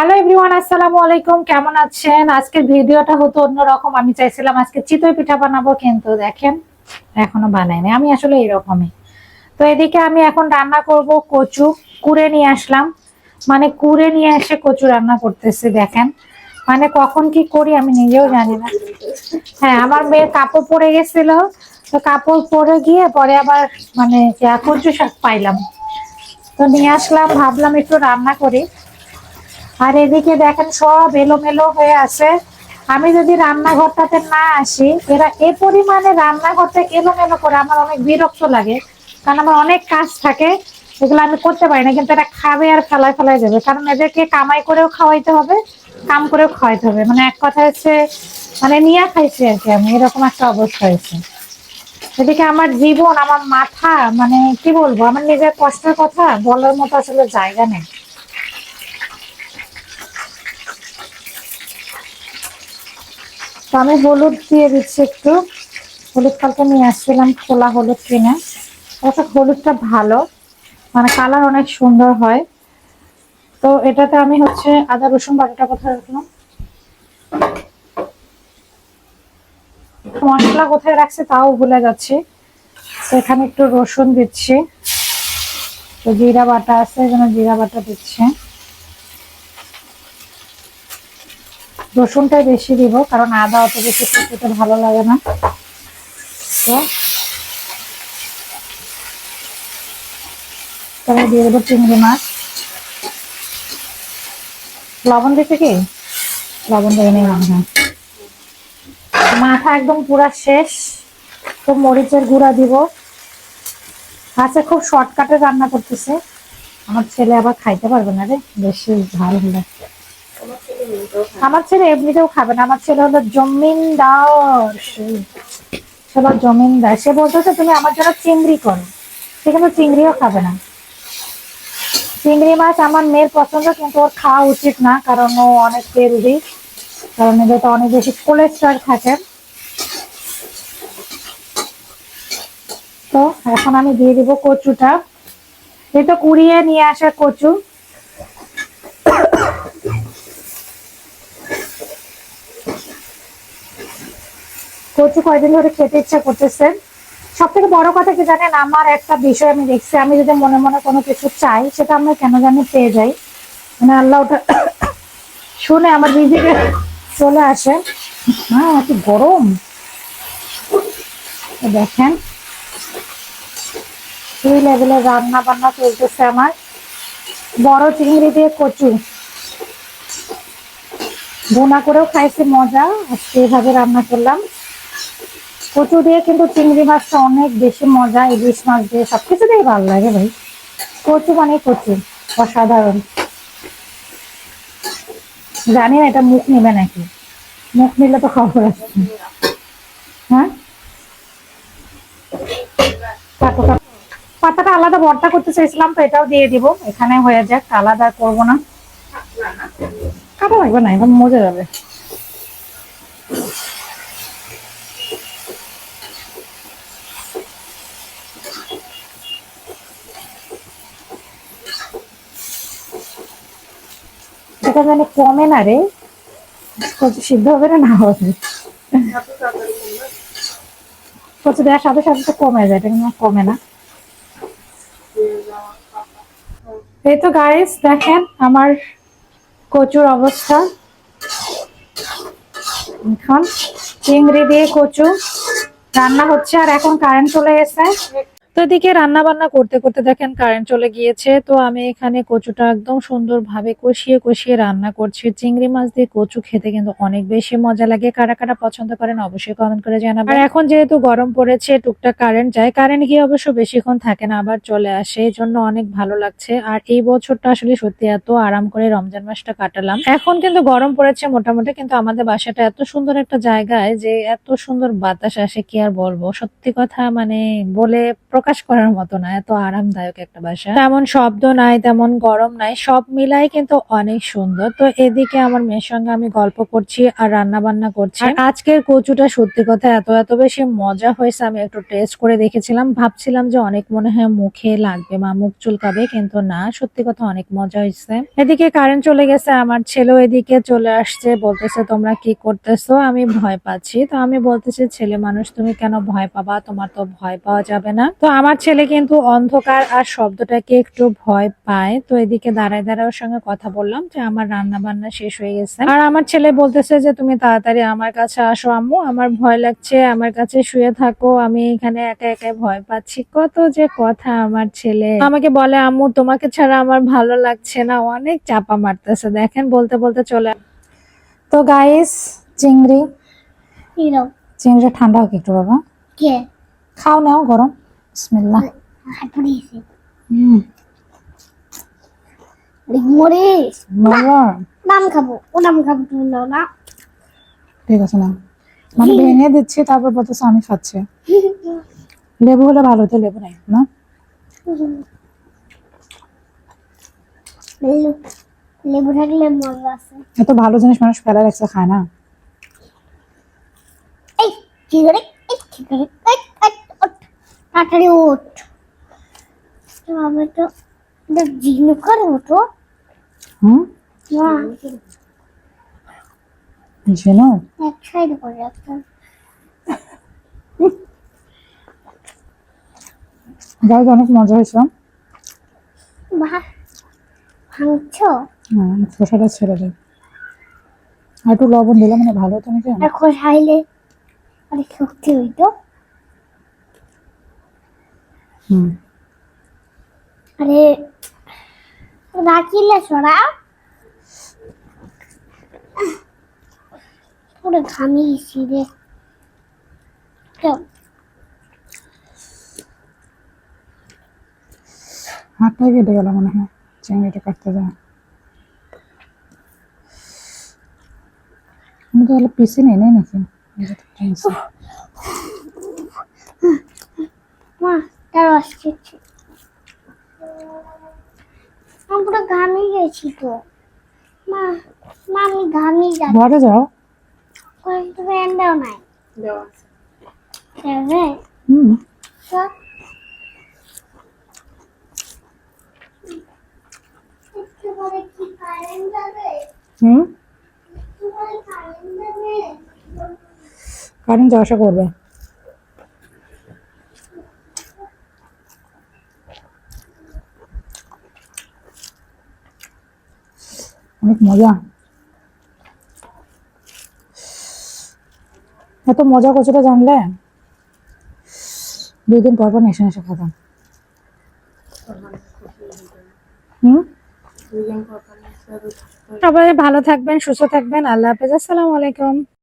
Hello everyone আসসালামু আলাইকুম। কেমন আছেন? আজকের ভিডিওটা হতো অন্যরকম। আমি চাইছিলাম আজকে চিতই পিঠা বানাবো, কিন্তু দেখেন, এখনও বানাইনি। আমি আসলে এরকমই। তো এদিকে আমি এখন রান্না করব কচু। কুড়ে নিয়ে আসলাম। মানে কুড়ে নিয়ে এসে কচু রান্না করতেছি, দেখেন। মানে কখন কি করি আমি নিজেও জানি না। হ্যাঁ আমার মেয়ের কাপড় পরে গেছিল। তো কাপড় পরে গিয়ে পরে আবার মানে কচু শাক পাইলাম। তো নিয়ে আসলাম, ভাবলাম একটু রান্না করি। আর এদিকে দেখেন সব এলোমেলো হয়ে আছে। আমি যদি রান্নাঘরটাতে না আসি, এরা এ পরিমাণে রান্নাঘরটা এলোমেলো করে আমার অনেক বিরক্ত লাগে, কারণ আমার অনেক কাজ থাকে, এগুলো আমি করতে পারি না, কিন্তু এরা খাবে আর ফেলায় ফেলায় যাবে কারণ এদেরকে কামাই করেও খাওয়াইতে হবে, কাম করেও খাওয়াইতে হবে। মানে এক কথা হচ্ছে মানে নিয়ে খাইছি আর কি আমি, এরকম একটা অবস্থা হয়েছে। এদিকে আমার জীবন, আমার মাথা মানে কি বলব, আমার নিজের কষ্টের কথা বলার মতো আসলে জায়গা নেই। আমি হলুদ দিয়ে দিচ্ছি একটু। হলুদ কালকে নিয়ে আসছিলাম, খোলা হলুদ কিনে। অবশ্য হলুদটা ভালো মানে কালার অনেক সুন্দর হয়। তো এটাতে আমি হচ্ছে আদা, রসুন বাটাটা কোথায় রাখলাম? মশলা কোথায় রাখছে তাও ভুলে যাচ্ছি। তো এখানে একটু রসুন দিচ্ছি। তো জিরা বাটা আছে, এখানে জিরা বাটা দিচ্ছে। রসুনটাই বেশি দিব, কারণ আদা অত বেশি খেতে ভালো লাগে না। তো তাহলে দিয়ে দেবো চিংড়ি মাছ। লবণ দিতে কি? লবণ দিয়ে নিলাম হ্যাঁ। মাথা একদম পুরা শেষ। তো মরিচের গুঁড়া দিব। আচ্ছা খুব শর্টকাটে রান্না করতেছে। আমার ছেলে আবার খাইতে পারবে না রে, বেশি ঝাল হলে। আমার ছেলে এমনিতেও খাবে না। আমার ছেলে হলো জমিনদার হলো জমিনদার। সে বলতেছে তুমি আমার জন্য চিংড়ি করো। সে কিন্তু চিংড়িও খাবে না। চিংড়ি মাছ আমার মেয়ের পছন্দ, কিন্তু ওর খাওয়া উচিত না, কারণ ও অনেক হেলদি কারণ এটাতে অনেক বেশি কোলেস্ট্রল থাকে। তো এখন আমি দিয়ে দিব কচুটা। এই তো কুড়িয়ে নিয়ে আসা কচু। কচু কয়দিন ধরে খেতে ইচ্ছা করতেছে। সব থেকে বড় কথা কি জানেন? আমার একটা বিষয় আমি দেখছি, আমি যদি মনে মনে কোনো কিছু চাই, সেটা আমরা কেন জানি পেয়ে যাই। মানে আল্লাহ ওটা শুনে আমার নিজেকে চলে আসে। হ্যাঁ কি গরম। দেখেন, এই লেভেলের রান্না বান্না চলতেছে আমার। বড় চিংড়ি দিয়ে কচু। বোনা করেও খাইছি মজা, আজকে এভাবে রান্না করলাম। কচু দিয়ে কিন্তু চিংড়ি মাছটা অনেক বেশি মজা, ইলিশ মাছ দিয়ে, সবকিছু দিয়ে ভালো লাগে ভাই। কচু মানে কচু, অসাধারণ। জানি না এটা মুখ নেবে নাকি। মুখ নিলে তো খবর আছে। হ্যাঁ? পাতাটা আলাদা ভর্তা করতে চাইছিলাম তো এটাও দিয়ে দিব। এখানে হয়ে যাক, আলাদা করব না। কাটা লাগবে না, এখন মজে যাবে। মানে কমে না রে। সিদ্ধ হবে না হবে। কচু দেওয়ার সাথে সাথে তো কমে যায়, এটা কিন্তু কমে না। এই তো গাইস দেখেন আমার কচুর অবস্থা। এখন চিংড়ি দিয়ে কচু। রান্না হচ্ছে আর এখন কারেন্ট চলে গেছে। তো এদিকে রান্না বান্না করতে করতে দেখেন কারেন্ট চলে গিয়েছে। তো আমি এখানে কচুটা একদম সুন্দরভাবে কষিয়ে কষিয়ে রান্না করছি। চিংড়ি মাছ দিয়ে কচু খেতে কিন্তু অনেক বেশি মজা লাগে। কারা কারা পছন্দ করেন অবশ্যই কমেন্ট করে জানাবেন। আর এখন যেহেতু গরম পড়েছে, টুকটাক কারেন্ট যায়। কারেন্ট গিয়ে অবশ্য বেশিক্ষণ থাকে না, আবার চলে আসে। এই জন্য অনেক ভালো লাগছে। আর এই বছরটা আসলে সত্যি এত আরাম করে রমজান মাসটা কাটালাম। এখন কিন্তু গরম পড়েছে মোটামুটি, কিন্তু আমাদের বাসাটা এত সুন্দর একটা জায়গায় যে এত সুন্দর বাতাস আসে, কি আর বলব? সত্যি কথা মানে বলে প্রকাশ করার মতো না এত আরামদায়ক একটা বাসা। তেমন শব্দ নাই তেমন গরম নাই সব মিলাই কিন্তু অনেক সুন্দর। তো এদিকে আমার মেয়ের সঙ্গে আমি গল্প করছি আর রান্না বান্না করছি আজকের কচুটা সত্যি কথা এত এত বেশি মজা হয়েছে আমি একটু টেস্ট করে দেখেছিলাম। ভাবছিলাম যে অনেক মনে হয় মুখে লাগবে বা মুখ চুলকাবে কিন্তু না সত্যি কথা অনেক মজা হয়েছে। এদিকে কারেন্ট চলে গেছে আমার ছেলেও এদিকে চলে আসছে বলতেছে তোমরা কি করতেছো? আমি ভয় পাচ্ছি। তো আমি বলতেছি ছেলে মানুষ তুমি কেন ভয় পাবা? তোমার তো ভয় পাওয়া যাবে না। তো আমার ছেলে কিন্তু অন্ধকার আর শব্দটাকে একটু ভয় পায়। তো এদিকে দাঁড়ায় দাঁড়ায় ওর সঙ্গে কথা বললাম যে আমার রান্না বান্না শেষ হয়ে গেছে। আর আমার ছেলে বলতেছে যে তুমি তাড়াতাড়ি আমার কাছে আসো আম্মু আমার ভয় লাগছে আমার কাছে শুয়ে থাকো আমি এখানে একা একা ভয় পাচ্ছি। কত যে কথা আমার ছেলে। আমাকে বলে আম্মু তোমাকে ছাড়া আমার ভালো লাগছে না অনেক চাপা মারতেছে। দেখেন বলতে বলতে চলে তো গাইস চিংড়ি। চিংড়িটা ঠান্ডা হোক একটু বাবা। কে খাও নাও গরম। বিসমিল্লাহ। হাত পড়িয়েছে মরে বাবা নাম খাব ও নাম খাব তুমি না। ঠিক আছে না মানে ভেঙে দিচ্ছি তারপর বলতেছে আমি খাচ্ছি। লেবু হলে ভালো হতো লেবু নাই না? লেবু লেবু থাকলে মজা আছে। এত ভালো জিনিস মানুষ ফেলা রাখছে খায় না। এই কি করে? এই কি করে? এই, এই, ওঠ। তাড়াতাড়ি ওঠ। তবে তো দেখ জিনু করে ওঠো। হুম? না এক সাইড করে রাখতে যাই অনেক মজা হয়েছে বাহ ভাঙছো? হ্যাঁ খোসাটা ছেড়ে দিই আর একটু লবণ দিলে মানে ভালো হতো নাকি? আর খোসাইলে অনেক শক্তি হইতো। আরে রাখিলে সরা পুরো ঘামি গেছি রে। কেউ হাতটাই কেটে গেল মনে হয়। চিংড়িটা কাটতে যায় আমি তাহলে পিসি নেই নেই নাকি। মা তার আসছে আমি পুরো ঘামি গেছি তো। মা মা আমি ঘামি যাচ্ছি। ঘরে যাও। কয়েকটা ফ্যান দাও নাই। দেবে হুম। কারেন্ট হুম? কারেন্ট যাবে? কারেন্ট যাওয়া আসা করবে। অনেক মজা। এত মজা কচুটা জানলে? দুই দিন পর পর নেশে নেশে খেতাম হুম? সবাই ভালো থাকবেন, সুস্থ থাকবেন। আল্লাহ হাফেজ, আসসালামু আলাইকুম।